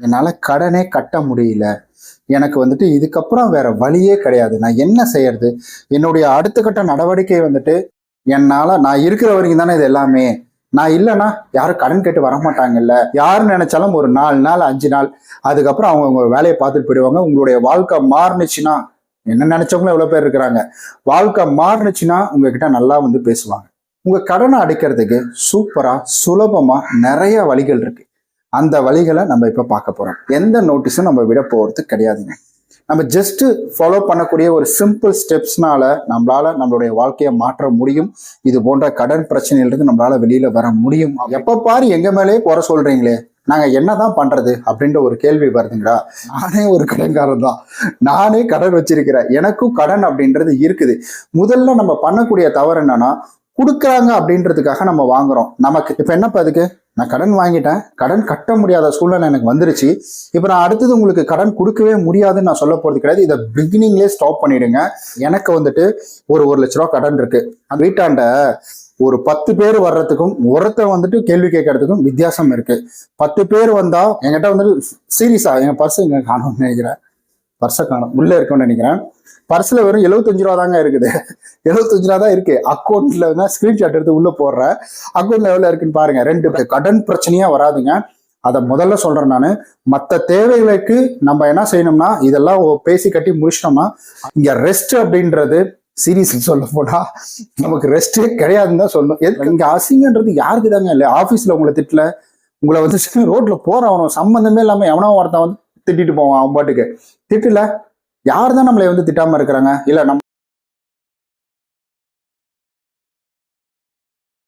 என்னால் கடனே கட்ட முடியல. எனக்கு வந்துட்டு இதுக்கப்புறம் வேற வழியே கிடையாது. நான் என்ன செய்யறது? என்னுடைய அடுத்த கட்ட நடவடிக்கை வந்துட்டு என்னால் நான் இருக்கிற வரைக்கும் தானே இது எல்லாமே. நான் இல்லைன்னா யாரும் கடன் கேட்டு வர மாட்டாங்கல்ல. யார் நினைச்சாலும் ஒரு நாலு நாள் அஞ்சு நாள் அதுக்கப்புறம் அவங்க உங்க வேலையை பார்த்துட்டு போயிடுவாங்க. உங்களுடைய வாழ்க்கை மாறுனுச்சுன்னா என்ன நினைச்சவங்களும் எவ்வளோ பேர் இருக்கிறாங்க? வாழ்க்கை மாறுனுச்சுன்னா உங்ககிட்ட நல்லா வந்து பேசுவாங்க. உங்க கடனை அடைக்கிறதுக்கு சூப்பரா சுலபமா நிறைய வழிகள் இருக்கு. அந்த வழிகளை நம்ம இப்போ பார்க்க போகிறோம் எந்த நோட்டீஸும் நம்ம விட போகிறது கிடையாதுங்க. நம்ம ஜஸ்ட்டு ஃபாலோ பண்ணக்கூடிய ஒரு சிம்பிள் ஸ்டெப்ஸ்னால நம்மளால நம்மளுடைய வாழ்க்கையை மாற்ற முடியும். இது போன்ற கடன் பிரச்சனையிலிருந்து நம்மளால வெளியில வர முடியும். எப்போ பாரு எங்க மேலே குறை சொல்றீங்களே. நாங்க என்னதான் பண்றது அப்படின்ற ஒரு கேள்வி வருதுங்களா நானே ஒரு கடன்காரன் தான். நானே கடன் வச்சிருக்கிறேன். எனக்கும் கடன் அப்படின்றது இருக்குது. முதல்ல நம்ம பண்ணக்கூடிய தவறு என்னன்னா கொடுக்குறாங்க அப்படின்றதுக்காக நம்ம வாங்குறோம். நமக்கு இப்போ என்னப்பா அதுக்கு நான் கடன் வாங்கிட்டேன். கடன் கட்ட முடியாத சூழ்நிலை எனக்கு வந்துருச்சு. இப்போ நான் அடுத்தது உங்களுக்கு கடன் கொடுக்கவே முடியாதுன்னு நான் சொல்ல போகிறது கிடையாது. இதை பிகினிங்லேயே ஸ்டாப் பண்ணிடுங்க. எனக்கு வந்துட்டு ஒரு ஒரு லட்ச ரூபா கடன் இருக்கு. அந்த வீட்டாண்ட ஒரு பத்து பேர் வர்றதுக்கும் ஒருத்த வந்துட்டு கேள்வி கேட்கறதுக்கும் வித்தியாசம் இருக்கு. பத்து பேர் வந்தா என்கிட்ட வந்துட்டு சீரியஸா என் பர்ஸ் இங்க காணும்னு நினைக்கிறேன். பர்சை காணும். உள்ளே இருக்கும்னு நினைக்கிறேன். பர்ஸில் வெறும் எழுபத்தஞ்சு ரூபா தாங்க இருக்குது. எழுபத்தஞ்சு ரூபா தான் இருக்கு. அக்கௌண்ட்ல தான் ஸ்க்ரீன்ஷாட் எடுத்து உள்ளே போடுறேன். அக்கௌண்ட்டில் எவ்வளோ இருக்குன்னு பாருங்க. ரெண்டு கடன் பிரச்சனையாக வராதுங்க. அதை முதல்ல சொல்கிறேன் நான். மற்ற தேவைகளுக்கு நம்ம என்ன செய்யணும்னா இதெல்லாம் பேசி கட்டி முடிச்சிட்டோம்னா இங்கே ரெஸ்ட் அப்படின்றது சீரியஸ் சொல்ல போனா நமக்கு ரெஸ்டே கிடையாதுன்னு தான் சொல்லணும். எது- அசிங்கன்றது யாருக்கு தாங்க இல்லை ஆஃபீஸில் உங்களை திட்டல உங்களை வந்து ரோட்ல போறவன் சம்மந்தமே இல்லாமல் எவனோ ஒருத்தன் வந்து திட்டிட்டு போவான் அவன் பாட்டுக்கு. திட்டல? யார் தான் நம்மளை வந்து திட்டாம இருக்கிறாங்க? இல்ல நம்ம